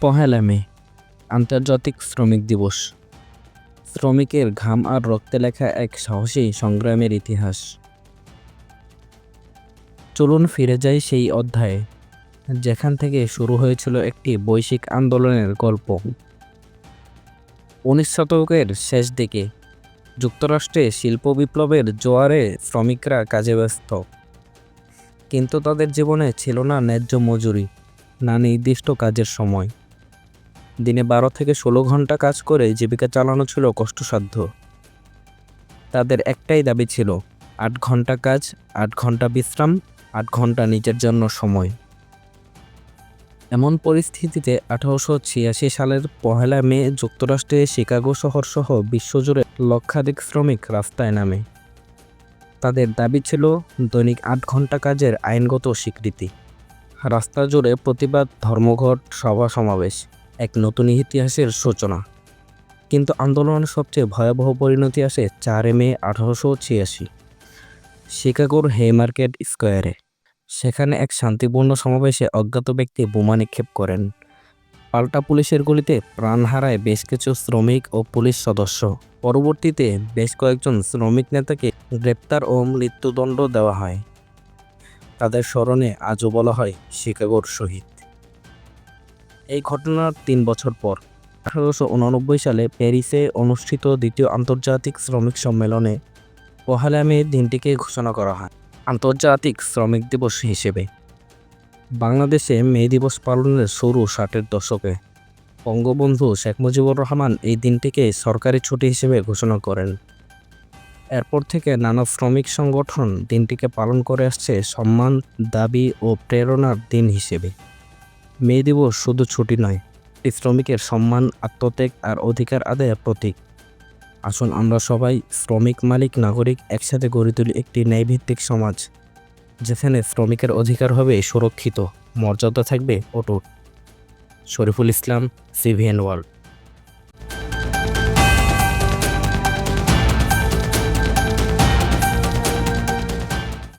পহেলা মে, আন্তর্জাতিক শ্রমিক দিবস। শ্রমিকের ঘাম আর রক্তে লেখা এক সাহসী সংগ্রামের ইতিহাস। চলুন ফিরে যাই সেই অধ্যায়ে, যেখান থেকে শুরু হয়েছিল একটি বৈশ্বিক আন্দোলনের গল্প। উনিশ শতকের শেষ দিকে, যুক্তরাষ্ট্রে শিল্প বিপ্লবের জোয়ারে শ্রমিকরা কাজে ব্যস্ত। কিন্তু তাদের জীবনে ছিল না ন্যায্য মজুরি, না নির্দিষ্ট কাজের সময়। দিনে বারো থেকে ষোলো ঘণ্টা কাজ করে জীবিকা চালানো ছিল কষ্টসাধ্য। তাদের একটাই দাবি ছিল, আট ঘণ্টা কাজ, আট ঘণ্টা বিশ্রাম, আট ঘণ্টা নিজের জন্য সময়। এমন পরিস্থিতিতে আঠারোশো ছিয়াশি সালের পহেলা মে যুক্তরাষ্ট্রে শিকাগো শহর সহ বিশ্বজুড়ে লক্ষাধিক শ্রমিক রাস্তায় নামে। তাদের দাবি ছিল, দৈনিক আট ঘণ্টা কাজের আইনগত স্বীকৃতি। রাস্তা জুড়ে প্রতিবাদ, ধর্মঘট সভা সমাবেশ এক নতুন ইতিহাসের সূচনা। কিন্তু আন্দোলনের সবচেয়ে ভয়াবহ পরিণতি আসে চারে মে আঠারোশো ছিয়াশি, শিকাগোর হেইমার্কেট স্কোয়ারে। সেখানে এক শান্তিপূর্ণ সমাবেশে অজ্ঞাত ব্যক্তি বোমা নিক্ষেপ করেন। পাল্টা পুলিশের গুলিতে প্রাণ হারায় বেশ কিছু শ্রমিক ও পুলিশ সদস্য। পরবর্তীতে বেশ কয়েকজন শ্রমিক নেতাকে গ্রেপ্তার ও মৃত্যুদণ্ড দেওয়া হয়। তাদের স্মরণে আজও বলা হয় শিকাগোর শহীদ। এই ঘটনার তিন বছর পর। আঠারোশো উননব্বই সালে প্যারিসে অনুষ্ঠিত দ্বিতীয় আন্তর্জাতিক শ্রমিক সম্মেলনে পহেলা মে দিনটিকে ঘোষণা করা হয়। আন্তর্জাতিক শ্রমিক দিবস হিসেবে। বাংলাদেশে মে দিবস পালনের শুরু ষাটের দশকে। বঙ্গবন্ধু শেখ মুজিবুর রহমান এই দিনটিকে সরকারি ছুটি হিসেবে ঘোষণা করেন। এরপর থেকে নানা শ্রমিক সংগঠন দিনটিকে পালন করে আসছে সম্মান, দাবি ও প্রেরণার দিন হিসেবে। মে দিবস শুধু ছুটি নয় শ্রমিকের সম্মান, আত্মত্যাগ আর অধিকার আদায়ের প্রতীক। আসুন আমরা সবাই শ্রমিক মালিক, নাগরিক একসাথে গড়ে তুলি একটি ন্যায়ভিত্তিক সমাজ, যেখানে শ্রমিকের অধিকার হবে সুরক্ষিত, মর্যাদা থাকবে অটুট। শরীফুল ইসলাম সিভিএন ওয়ার্ল্ড